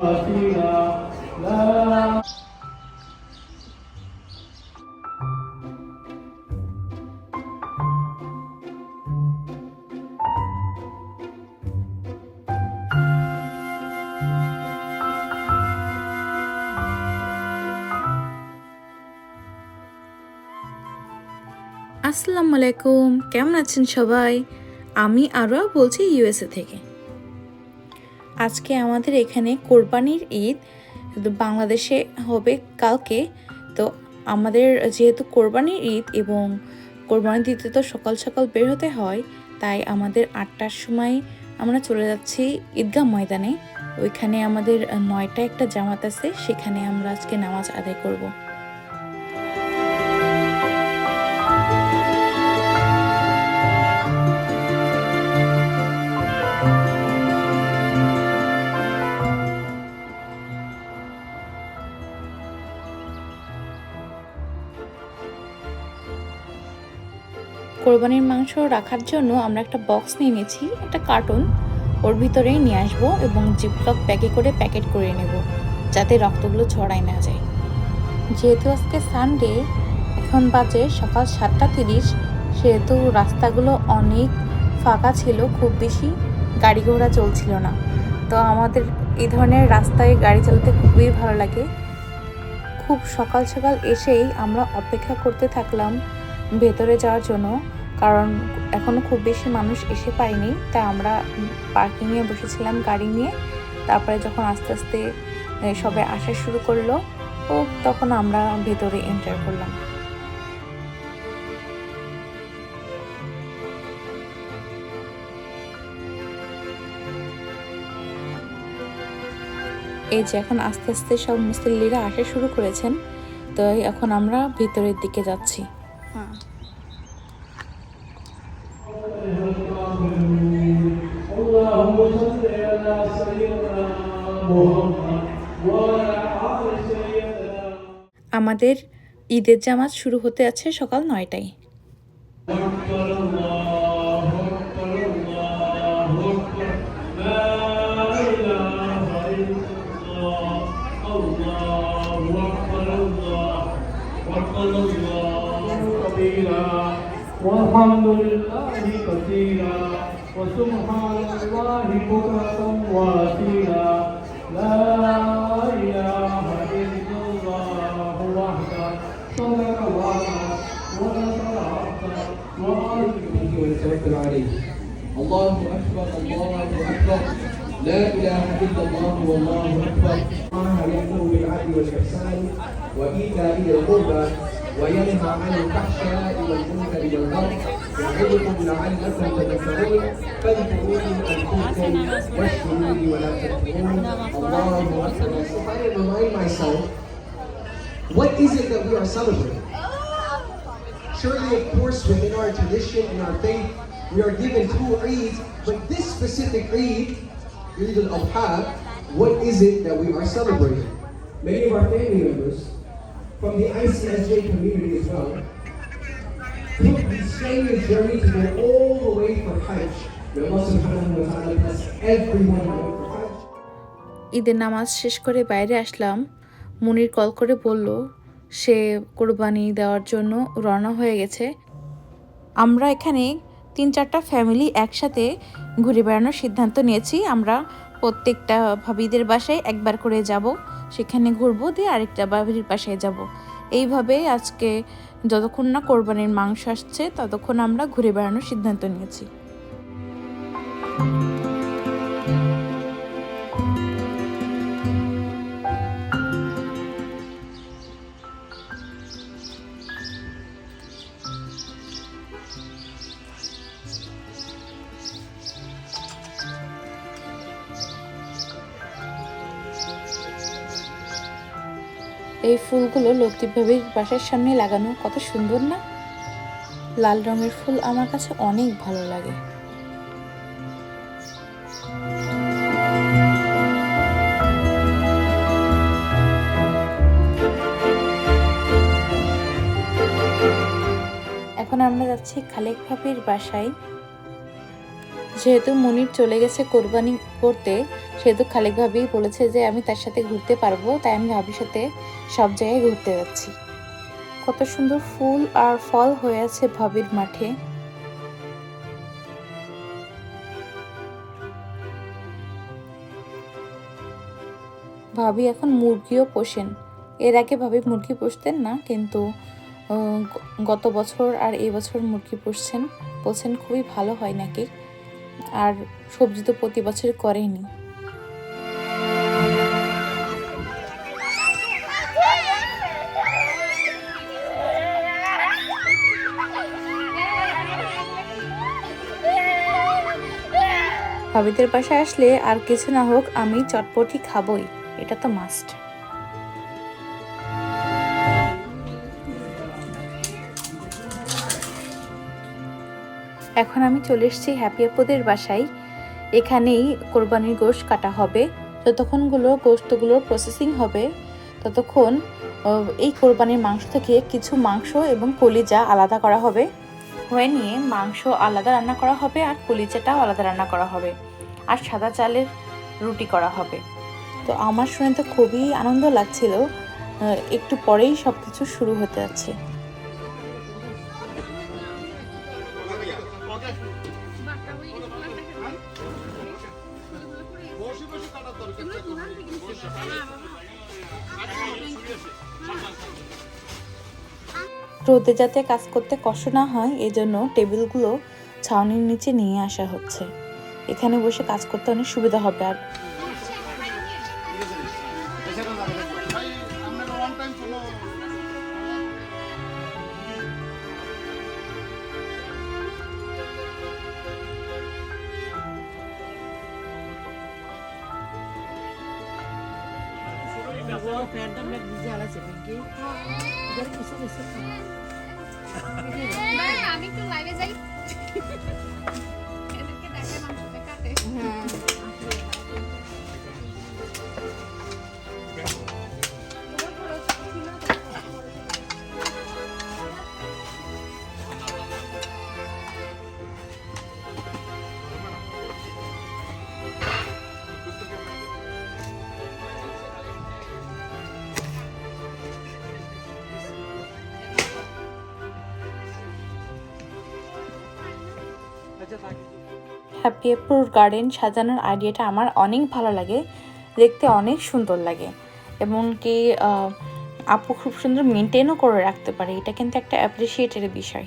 আসসালামু আলাইকুম। কেমন আছেন সবাই? আমি আরও বলছি ইউএসএ থেকে। আজকে আমাদের এখানে কোরবানির ঈদ বাংলাদেশে হবে কালকে তো আমাদের যেহেতু কোরবানির ঈদ এবং কোরবানি দিতে তো সকাল সকাল বের হতে হয়, তাই আমাদের আটটার সময় আমরা চলে যাচ্ছি ঈদগাহ ময়দানে ওইখানে আমাদের নয়টা একটা জামাত আছে, সেখানে আমরা আজকে নামাজ আদায় করব। কোরবানির মাংস রাখার জন্য আমরা একটা বক্স নিয়ে নিয়েছি, একটা কার্টুন ওর ভিতরেই নিয়ে আসব এবং জিপলক প্যাকে করে প্যাকেট করে নেব, যাতে রক্তগুলো ছড়াই না যায়। যেহেতু আজকে সানডে এখন বাজে সকাল সাতটা তিরিশ, সেহেতু রাস্তাগুলো অনেক ফাঁকা ছিল, খুব বেশি গাড়ি ঘোড়া চলছিল না। তো আমাদের এই ধরনের রাস্তায় গাড়ি চালাতে খুবই ভালো লাগে। খুব সকাল সকাল এসেই আমরা অপেক্ষা করতে থাকলাম ভেতরে যাওয়ার জন্য। কারণ এখনও খুব বেশি মানুষ এসে পায়নি। তাই আমরা পার্কিংয়ে বসেছিলাম গাড়ি নিয়ে। তারপরে যখন আস্তে আস্তে সবাই আসা শুরু করল, ও তখন আমরা ভেতরে এন্টার করলাম। এই যে এখন আস্তে আস্তে সব মুসল্লিরা আসা শুরু করেছেন, তো এখন আমরা ভেতরের দিকে যাচ্ছি। আমাদের ঈদের জামাত শুরু হতে আছে সকাল নয়টায় أكبر الله أكبر الله أكبر لا إله إلا الله الله أكبر الله أكبر الله كبيرا والحمد لله كثيرا وسبحان الله بكرة وأصيلا لا إله به ويتوكل عليه. الله أكبر الله أكبر. لا إله إلا الله والله أكبر. الله يأمر بالعدل والإحسان وإيتاء ذي القربى وينهى عن الفحشاء والمنكر والبغي. يعظكم لعلكم تذكرون. فاذكروني أذكركم واشكروني ولا تكفرون. الله أكبر. So I remind myself, what is it that we are celebrating? Surely, of course, within our tradition and our faith, we are given two Eids, but this specific Eid, Eid al-Adha, what is it that we are celebrating? Many of our family members from the ICSJ community as well took the strenuous journey to go all the way for Hajj. May Allah subhanahu wa ta'ala bless everyone for Hajj. ঈদের নামাজ শেষ করে বাইরে আসলাম মুনির call করে বলল সে কোরবানি দেওয়ার জন্য রওনা হয়ে গেছে। আমরা এখানে তিন চারটা ফ্যামিলি একসাথে ঘুরে বেড়ানোর সিদ্ধান্ত নিয়েছি। আমরা প্রত্যেকটা ভাবিদের বাসায় একবার করে যাব, সেখানে ঘুরবো, দিয়ে আরেকটা ভাবির বাসায় যাব। এইভাবে আজকে যতক্ষণ না কোরবানির মাংস আসছে, ততক্ষণ আমরা ঘুরে বেড়ানোর সিদ্ধান্ত নিয়েছি। ফুলগুলো লক্ষ্মী ভাবির বাসার সামনে লাগানো কত সুন্দর না? লাল রঙের ফুল আমার কাছে অনেক ভালো লাগে। এখন আমরা যাচ্ছি খালেক ভাবির বাসায়। যেহেতু মনির চলে গেছে কোরবানি করতে, সেহেতু খালেক ভাবি বলেছে যে আমি তার সাথে ঘুরতে পারব, তাই আমি ভাবির সাথে সব জায়গায় ঘুরতে যাচ্ছি। কত সুন্দর ফুল আর ফল হয়ে আছে ভাবির মাঠে। ভাবি এখন মুরগিও পোষেন। এর আগে ভাবি মুরগি পুষতেন না, কিন্তু গত বছর আর এই বছর মুরগি পুষছেন বলছেন খুবই ভালো হয় নাকি? আর সবজি তো প্রতি বছর করেনি ভাবিদের বাসায় আসলে আর কিছু না হোক, আমি চটপটি খাবই, এটা তো মাস্ট এখন আমি চলে এসেছি হ্যাপি আপুদের বাসায়। এখানেই কোরবানির গোশত কাটা হবে। যতক্ষণগুলো গোশতগুলোর প্রসেসিং হবে, ততক্ষণ এই কোরবানির মাংস থেকে কিছু মাংস এবং কলিজা আলাদা করা হবে। হয়ে নিয়ে মাংস আলাদা রান্না করা হবে আর কলিজাটাও আলাদা রান্না করা হবে আর সাদা চালের রুটি করা হবে। তো আমার শুনে তো খুবই আনন্দ লাগছিল। একটু পরেই সব কিছু শুরু হতে যাচ্ছে। রোদে যাতে কাজ করতে কষ্ট না হয়, এজন্য টেবিলগুলো ছাউনির নিচে নিয়ে আসা হচ্ছে। এখানে বসে কাজ করতে অনেক সুবিধা হবে। আর আমি একটু লাইভে যাই। হ্যাপি অ্যাপ্রুর গার্ডেন সাজানোর আইডিয়াটা আমার অনেক ভালো লাগে, দেখতে অনেক সুন্দর লাগে। এমনকি আপু খুব সুন্দর মেনটেনও করে রাখতে পারে, এটা কিন্তু একটা অ্যাপ্রিসিয়েটের বিষয়।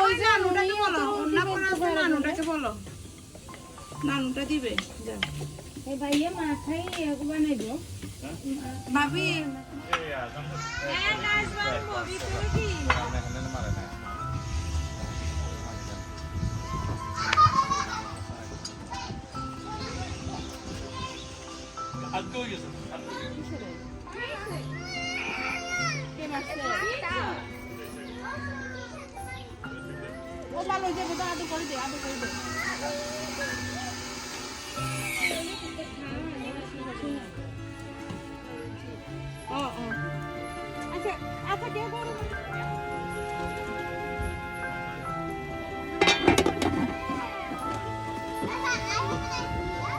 ওই যে নানুটাকে বলো অন্য করে আছে নানুটাকে বলো। নানুটা দিবে যাও এই ও ভালো হয়ে যাবে তো আদর করে দে আদর করে দে আচ্ছা আচ্ছা কে করো Bye-bye.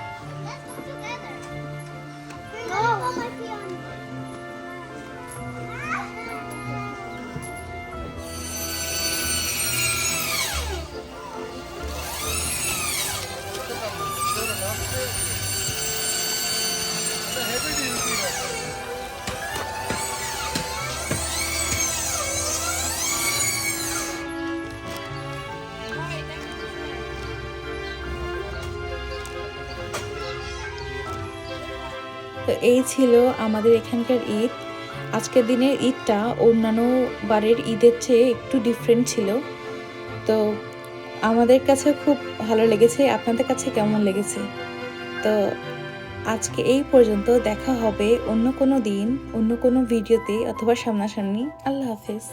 এই ছিল আমাদের এখানকার ঈদ। আজকের দিনের ঈদটা অন্যান্য বারের ঈদের চেয়ে একটু ডিফারেন্ট ছিল। তো আমাদের কাছে খুব ভালো লেগেছে, আপনাদের কাছে কেমন লেগেছে? তো আজকে এই পর্যন্ত দেখা হবে অন্য কোনো দিন, অন্য কোনো ভিডিওতে অথবা সামনাসামনি। আল্লাহ হাফেজ।